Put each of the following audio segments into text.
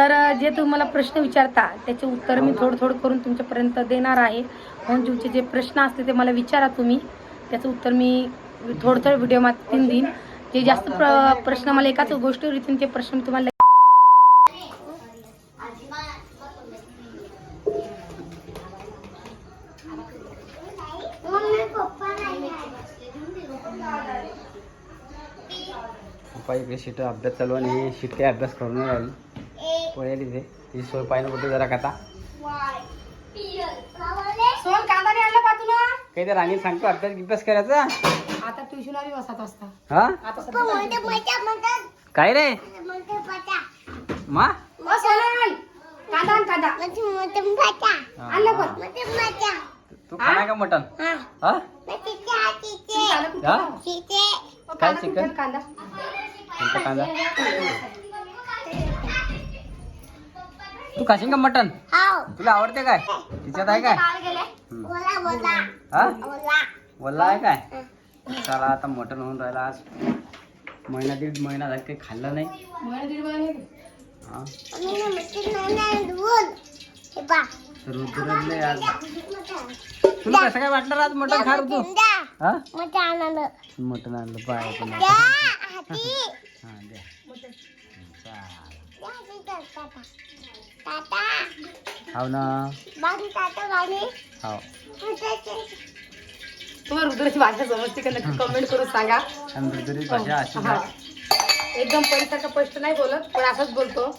तर जे तुम्हाला प्रश्न विचारता त्याचे उत्तर मी थोडं थोडं करून तुमच्यापर्यंत देणार आहे. मंजूचे जे प्रश्न असते ते मला विचारा तुम्ही. त्याचं उत्तर मी थोडं थोडं व्हिडिओ माध्यमातून देईन. जे जास्त प्र प्रश्न मला एकाच गोष्टीवर येतील ते प्रश्न मी तुम्हाला पप्पा इकडे शीट अभ्यास चालू आणि ही शीट काही अभ्यास करून राहिली. ही सोय पाहिजे कुठे जरा कथा सोन कांदा नाही आणला काही तर राणी सांगतो अभ्यास गिभ्यास करायचा आता ट्युशन आली वाजता वाजता हा आता सध्या काय रे मा ओ, सोनल कांदा आण कांदा आण लवकर. हा. तू खाणार का मटन हा काय कांदा चिकन? कांदा तू खाशील का मटन तुला आवडते काय? तिच्यात आहे काय. हा? वल्ला आहे काय? चला आता मटन होऊन राहिला आज. महिना दीड महिना झाला काही खाल्लं नाही. हा? तर आज. तुला कसं काय वाटलं आज मटन खा रे तू? हा? मटन आणलं. पाय. हा द्या. हाव ना. हाव. तुम्हाला रुद्राची भाषा समजते का नक्की कमेंट करून सांगा. आणि रुद्री भाषा अशी हा. एकदम पैसाचा स्पष्ट नाही बोलत पण असंच बोलतो.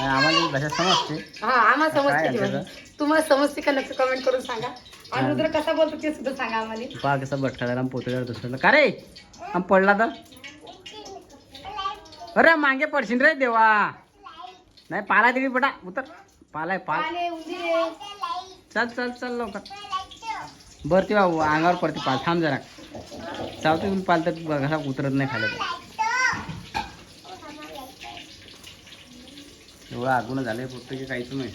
नाही, आम्हाला ही भाषा समजते. हा आम्हाला काय समजते ती आहे भाषा. तुम्हाला समजते का नक्की कमेंट करून सांगा. आणि रुद्र कसा बोलतो ते सुद्धा सांगा आम्हाला. पहा कसा बटका झाला पोतळ्यावर दुसऱ्याला. का रे? आम पडला तर? अरे मागे पडशील रे देवा. नाही पाला दिली पटा उतर. पालाय पाल. चल चल चल लवकर. बर ते बाबू अंगावर पडते पाल. थांब जरा. चावते तुम्ही पाल तर घसा उतरत नाही खाली. एवढं आगून झालंय फक्त की काहीच नाही.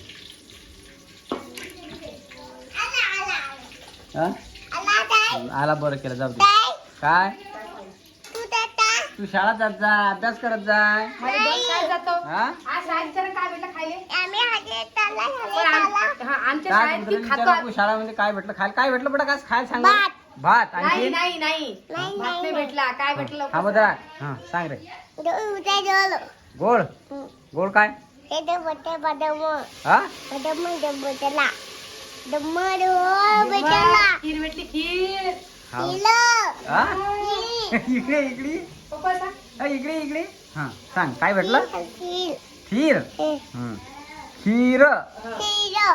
हा? आला बरं केलं जाऊ दे. काय? तू शाळा जात जा अभ्यास करत जाय माझे दोन शाळेत जातो. हा? आज काय भेटलं खायले? पण आम- हा, आमच्या काय शाळेत कुत्र्याला ती विचारा खातो. तू शाळामध्ये काय भेटलं खायला? काय भेटलं बरं काय खायला सांग? भात. बरं. भात नाही आणखी नाही. नाही भात नाही भेटला. काय भेटलं हा बदरा हा सांग रे. गोड गोड काय? हा खीर भेटली खीर. हा. हा? इकडे इकडे. इकडे इकडे. हा सांग. काय भेटलं? खीर. हम्म. खीर?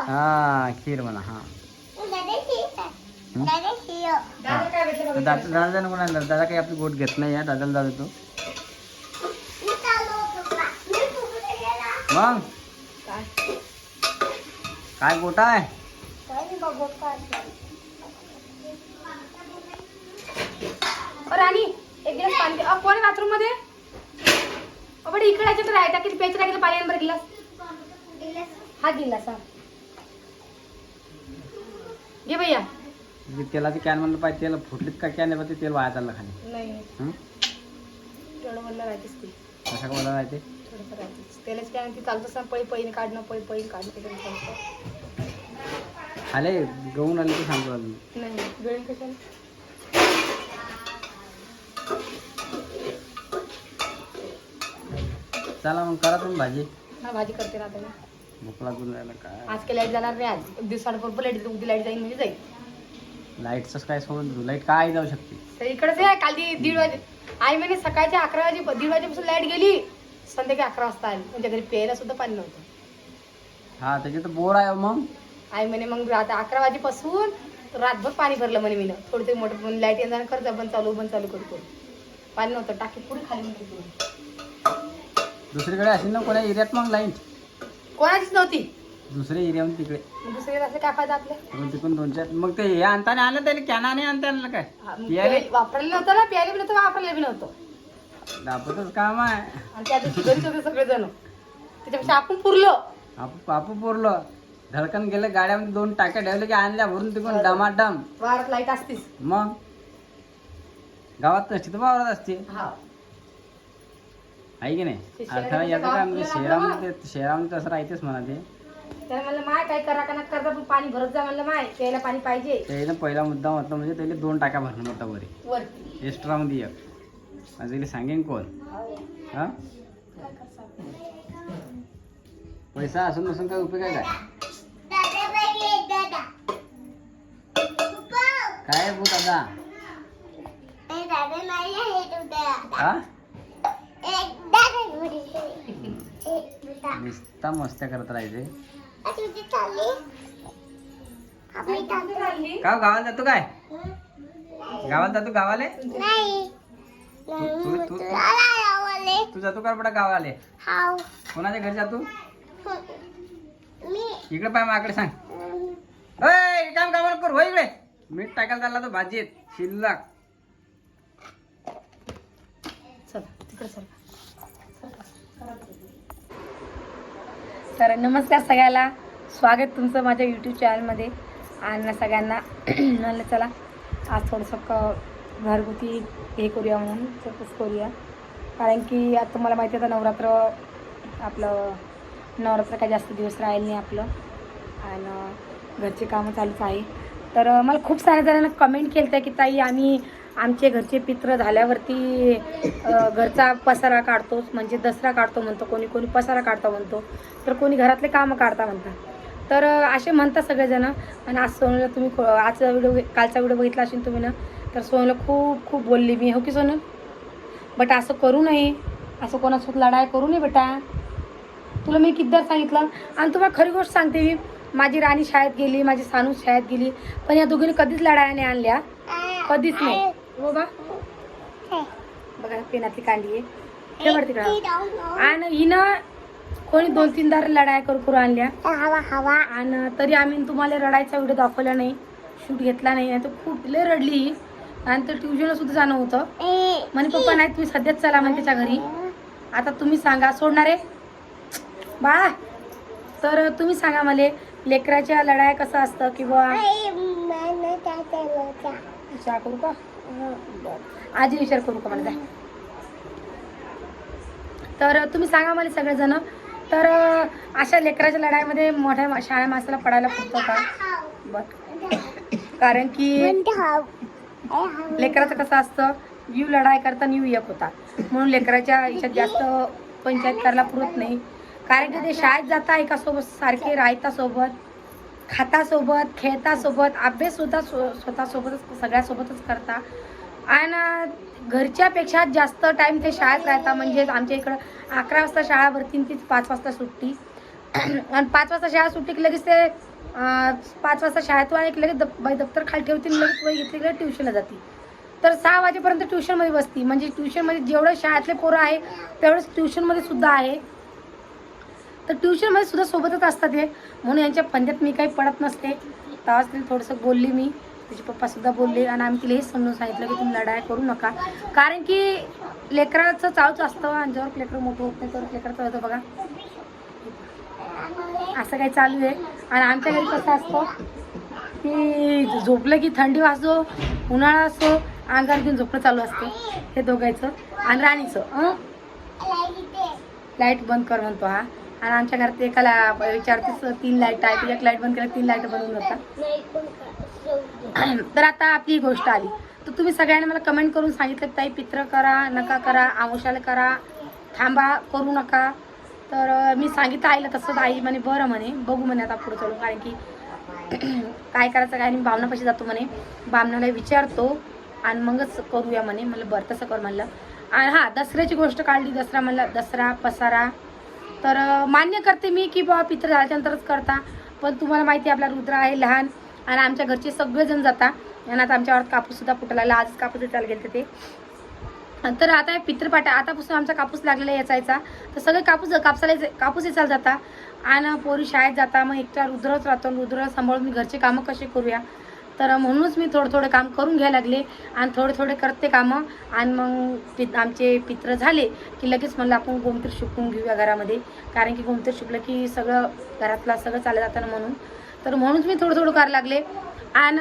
हा खीर म्हणा हा. दादा काय भेटलं. दादा नको नाही दादा काही आपली गोट घेत नाही आहे दादाला दादा तो मग? काय? काय गोटा आहे? राणी एक गिलास पाणी दे. कोण आहे बाथरूममध्ये? बडे इकडे याच्यात राहता किती प्यायचं लागेल पाणी बरं गिलास? हा गिलास हा. घे भैया. जे तेलाची कॅन म्हणलं पाहिजे तेल फुटलीत का कॅन आहे तेल वाया चाललं खाली. नाही? तेवढं म्हणलं राहतेच ती कशा का मला राहते राहतेच तेलाच काय ती चालतं सांग पै पैने काढणं पै पैन काढणं ते चालतं. आले गहून आले ते सांगतो. नाही गळी कशाला? चला मग करा तुम्ही भाजी. हा भाजी करते मी. भूक लागून राहिलं काय आज काही लाइट जाणार नाही आज. एक दिवसाला बरोबर लाइट उद्या लाइट जाईल म्हणजे जाईल लाईटच काय सोडून लाइट काय जाऊ शकते? तर इकडेच आहे काल ती दीड वाजे आई म्हणे सकाळच्या अकरा वाजे दीड वाजेपासून लाइट गेली. संध्याकाळी अकरा वाजता आली. म्हणजे घरी प्यायला सुद्धा पाणी नव्हतं. हा त्याचे तर बोर आहे मग. आई म्हणे मग आता अकरा वाजेपासून रातभर पाणी भरलं म्हणे मी थोडी तरी मोटर लाइट येणार खर्च बंद चालू बंद चालू करतो. पाणी नव्हतं टाकी पुढे खाली पुढे. दुसरीकडे असेल ना कोणा एरियात मग लाइट कोणाचीच नव्हती. दुसऱ्या एरियामध्ये तिकडे. मग दुसरीकडे असं काय फायदा आपल्या मग तिकडून दोन चार मग ते हे आणताना आणलं त्याला कॅनाने आणता आणलं काय? पियाले वापरायला नव्हतं ना प्यायला बी नव्हतं वापरायला बी नव्हतं. दापतच काम आहे. आणि त्या दिवशी घरीच होते सगळेजण. त्याच्यापेक्षा आपण पुरलो. आपू पापू पुरलं. धडकन गेलं गाड्यामध्ये दोन टाक्या ठेवले की आणल्या भरून तिकडून डमाडम वारात लाइट असतीच. मग? गावात नसते तर वावरात असते. हा. आहे की नाही? अडथळा शहरामध्ये येतं का म्हणजे शहरामध्ये ते- शहरामध्ये तसं राहतेच म्हणा ते. त्याला म्हणलं माय काय करा का ना करता पण पाणी भरत जा म्हणलं माय प्यायला पाणी पाहिजे. त्याने पहिला मुद्दा म्हटलं म्हणजे त्याला दोन टाक्या भरणं मोठा वरी. वरती. एक्स्ट्रामध्ये एक. त्याला सांगेन कोण? हा? पैसा असून नसून काय उपयोग आहे काय? काय भूत आता? हा? नुसता मस्त्या करत राहायचे. का गावाला जातो काय? गावाला जातो गावाले? तू जातो का बडा गावाले? कोणाच्या घरी जातो? इकडे पाय माझ्याकडे सांग. काम कामाला कर हो इकडे. मीठ टाकायला चालला तो भाजीत. शिल्लक. चल तिकडे चल. तर नमस्कार सगळ्याला. स्वागत तुमचं माझ्या यूट्यूब चॅनलमध्ये आणि सगळ्यांना. म्हणलं चला आज थोडंसं क घरगुती हे करूया म्हणून चौकस करूया. कारण की आता मला माहिती आहे आता नवरात्र आपलं नवरात्र काय जास्त दिवस राहील नाही आपलं. आणि घरचे कामं चालूच आहे. तर मला खूप साऱ्या जणांना कमेंट केलं होतं की ताई आम्ही आमचे घरचे पित्र झाल्यावरती घरचा पसारा काढतो म्हणजे दसरा काढतो म्हणतो कोणी कोणी पसारा काढता म्हणतो तर कोणी घरातले कामं काढता म्हणतात. तर असे म्हणतात सगळेजण. आणि आज सोनूला तुम्ही आजचा व्हिडिओ कालचा व्हिडिओ बघितला असेल तुम्ही ना तर सोनूला खूप खूप बोलली मी. हो की सोनू? बट असं करू नये. असं कोणासोबत लढाई करू नये बेटा. तुला मी किद्दार सांगितलं? आणि तुम्हाला खरी गोष्ट सांगते मी माझी राणी शाळेत गेली माझी सानू शाळेत गेली. पण या दोघींनी कधीच लढाया नाही आणल्या. कधीच नाही. हो बा बघा पेनातली कांडी आहे. हे तिकडं. आणि हिनं कोणी दोन तीनदा लढाया करू करू आणल्या. आणि तरी आम्ही तुम्हाला रडायचा व्हिडिओ दाखवला नाही. शूट घेतला नाही. आणि खूप लय रडली आणि तर ट्युशनला सुद्धा जाणं होतं. म्हणे पप्पा नाही तुम्ही सध्याच चला म्हणे त्याच्या घरी. आता तुम्ही सांगा सोडणार आहे? बाळा तर तुम्ही सांगा मला लेकराच्या लढाया कसं असतं किंवा विचार करू का? बरं. आजी विचार करू का मला? तर तुम्ही सांगा मला सगळेजण. तर अशा लेकराच्या लढाईमध्ये मोठ्या शाळा माणसाला पडायला पुरतं का? बर. कारण की लेकराचं कसं असतं यू लढाई करता न्यू एक होता म्हणून लेकराच्या याच्यात जास्त पंचायत करायला पुरत नाही. कारण की ते शाळेत जाता एकासोबत सारखे राहता सोबत खाता सोबत खेळता सोबत अभ्यास सुद्धा स्वतःसोबतच सगळ्यासोबतच करता. आणि घरच्यापेक्षा जास्त टाईम ते शाळेत राहता म्हणजेच आमच्या इकडं अकरा वाजता शाळा भरतीन तीच पाच वाजता सुट्टी. आणि पाच वाजता शाळा सुट्टी की लगेच ते पाच वाजता शाळेतून आणि लगेच दप दप्तर खाली ठेवतील लगेच वही घेतली लगेच ट्युशनला जाते. तर सहा वाजेपर्यंत ट्युशनमध्ये बसती. म्हणजे ट्युशनमध्ये जेवढं शाळेतले पोरं आहे तेवढंच ट्युशनमध्ये सुद्धा आहे. तर ट्युशनमध्ये सुद्धा सोबतच असतात हे. म्हणून यांच्या पंद्यात मी काही पडत नसते. तेव्हाच तिला थोडंसं बोलली मी. तिचे पप्पासुद्धा बोलले. आणि आम्ही तिला हेच समजून सांगितलं की तुम्ही लढाई करू नका. कारण की लेकराचं चालूच असतं. आणि जेव्हा लेकरं मोठं होत नाही तर लेकराचं होतं बघा. असं काही चालू आहे. आणि आमच्या घरी कसं असतं की झोपलं की थंडी वाजतो उन्हाळा असतो अंगार घेऊन झोपणं चालू असतं. हे दोघायचं. आणि राणीचं लाइट बंद कर म्हणतो हा. आणि आमच्या घरात एकाला विचारतेच तीन लाइट आहे एक लाइट बंद केला तीन लाइट बनवून जातात तर आता आपली गोष्ट आली. तर तुम्ही सगळ्यांनी मला कमेंट करून सांगितलं ताई पित्र करा नका करा आमुषाला करा थांबा करू नका. तर मी सांगितलं आईला तसंच आई म्हणे बरं म्हणे बघू म्हणे आता पुढे चालू कारण की काय करायचं काय नाही बामणापाशी जातो म्हणे. बामणाला विचारतो आणि मगच करूया म्हणे. म्हणलं बरं तसं कर म्हणलं. आणि हां दसऱ्याची गोष्ट काढली दसरा म्हणलं दसरा पसारा तर मान्य करते मी की बाबा पित्र झाल्याच्यानंतरच करता पण तुम्हाला माहिती आहे आपला रुद्र आहे लहान आणि आमच्या घरचे सगळेजण जाता. आणि आता आमच्या घरात कापूस फुटायला लागला आजच कापूस विचारला गेले ते. तर आता हे पित्रपाटा आतापासून आमचा कापूस लागलेला याचायचा. तर सगळे कापूस कापसाला कापूस याचायला जाता. आणि पोरी शाळेत जाता मग एकटा रुद्रच राहतो रुद्र सांभाळून मी घरचे कामं कसे करूया? तर म्हणूनच मी थोडं थोडं काम करून घ्यायला लागले आणि थोडे थोडे करते कामं. आणि मग पि आमचे पित्र झाले की लगेच म्हणलं आपण गोमतीर शिकून घेऊया घरामध्ये. कारण की गोमतीर शिकलं की सगळं घरातला सगळं चालत जातं ना म्हणून. तर म्हणूनच मी थोडं थोडं करायला लागले. आणि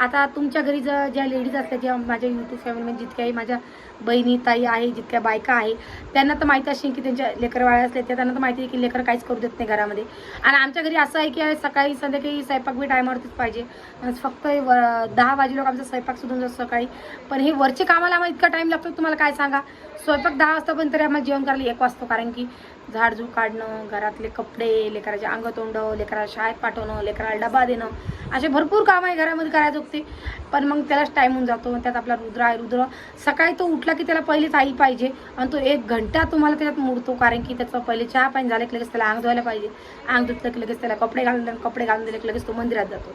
आता तुमच्या घरी जर ज्या लेडीज असल्या ज्या माझ्या यूट्यूब फॅमिलीमध्ये जितक्याही माझ्या बहिणी ताई आहे जितक्या बायका आहे त्यांना तर माहिती असेल की त्यांच्या लेकर वाळ्या असले त्या त्यांना तर माहिती आहे की लेकर काहीच करू देत नाही घरामध्ये. आणि आमच्या घरी असं आहे की सकाळी संध्याकाळी स्वयंपाक बी टायमावरतीच पाहिजे. फक्त व- दहा वाजे लोक आमचा स्वयंपाक सुधून जातो सकाळी. पण हे वरचे कामाला आम्हाला इतका टाईम लागतो तुम्हाला काय सांगा? स्वयंपाक दहा वाजता पण तरी आम्हाला जेवण करायला एक वाजतो कारण की झाडझूड काढणं घरातले कपडे लेकराचे अंग तोंड लेकराला शाळेत पाठवणं लेकराला डबा देणं असे भरपूर काम आहे घरामध्ये करायचं होते पण मग त्यालाच टाईम होऊन जातो त्यात आपला रुद्र आहे रुद्र. सकाळी तो उठला की त्याला पहिलीच आई पाहिजे आणि तो एक घंटा तुम्हाला त्याच्यात मोडतो कारण की त्याचं पहिले चहा पाणी झालं की लगेच त्याला अंग धुवायला पाहिजे. अंग धुतलं की लगेच त्याला कपडे घालून कपडे घालून दिले की लगेच तो मंदिरात जातो.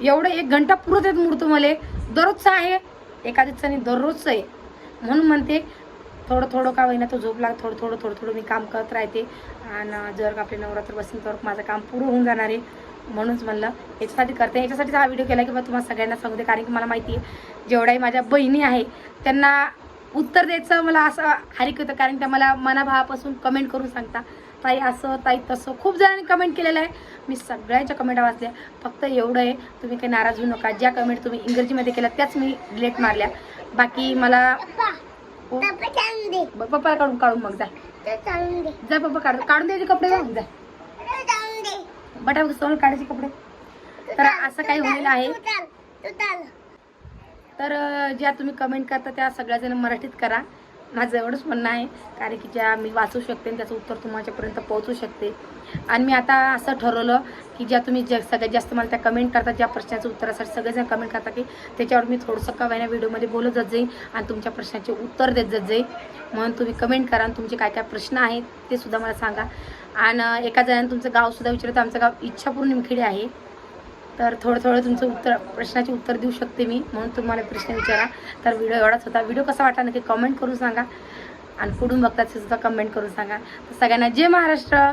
एवढं एक घंटा पुरत येत मुडतो मला. दररोजचं आहे. एका दिवसाने दररोजचं आहे. म्हणून म्हणते थोडं थोडं का होईना तो झोप लाग थोडं थोडं थोडं थोडं मी काम करत राहते. आणि जर का आपले नवरात्र बसेल तर माझं काम पुरं होऊन जाणार आहे. म्हणूनच म्हणलं याच्यासाठी करते. याच्यासाठी हा व्हिडिओ केला की बा तुम्हाला सगळ्यांना सांगते कारण की मला माहिती आहे जेवढ्याही माझ्या बहिणी आहे त्यांना उत्तर द्यायचं मला असं हारिक होतं. कारण त्या मला मनाभावापासून कमेंट करून सांगता ताई असं ताई तसं. खूप जणांनी कमेंट केलेलं आहे. मी सगळ्यांच्या कमेंट वाचल्या. फक्त एवढं आहे तुम्ही काही नाराज होऊ नका. ज्या कमेंट तुम्ही इंग्रजीमध्ये केल्या त्याच मी डिलेट मारल्या. बाकी मला पप्पाला काढून काढून मग जा. जा पप्पा काढून. काढून द्यायचे कपडे जा. बटा सोल काढायचे कपडे. तर असं काही होईल आहे. तर ज्या तुम्ही कमेंट करता त्या सगळ्याजण मराठीत करा. माझं एवढंच म्हणणं आहे. कारण की ज्या मी वाचू शकते आणि त्याचं उत्तर तुमच्यापर्यंत पोहोचू शकते. आणि मी आता असं ठरवलं की ज्या तुम्ही ज्या सगळ्यात जास्त मला त्या कमेंट करता ज्या प्रश्नाचं उत्तरासाठी सगळेजण कमेंट करता की त्याच्यावर मी थोडंसं का व्हिडिओमध्ये बोलत जात जाईल आणि तुमच्या प्रश्नाचे उत्तर देत जात जाईल म्हणून तुम्ही कमेंट करा आणि तुमचे काय काय प्रश्न आहेत ते सुद्धा मला सांगा. आणि एका जणांनी तुमचं गावसुद्धा विचारलं तर आमचं गाव इच्छापूर निमखेडे आहे. तर थोडं थोडं तुमचं उत्तर प्रश्नाचे उत्तर देऊ शकते मी म्हणून तुम्हाला प्रश्न विचारा. तर व्हिडिओ एवढाच होता. व्हिडिओ कसा वाटला नक्की कमेंट करून सांगा. आणि पुढून बघतात सुद्धा कमेंट करून सांगा. तर सगळ्यांना जय महाराष्ट्र!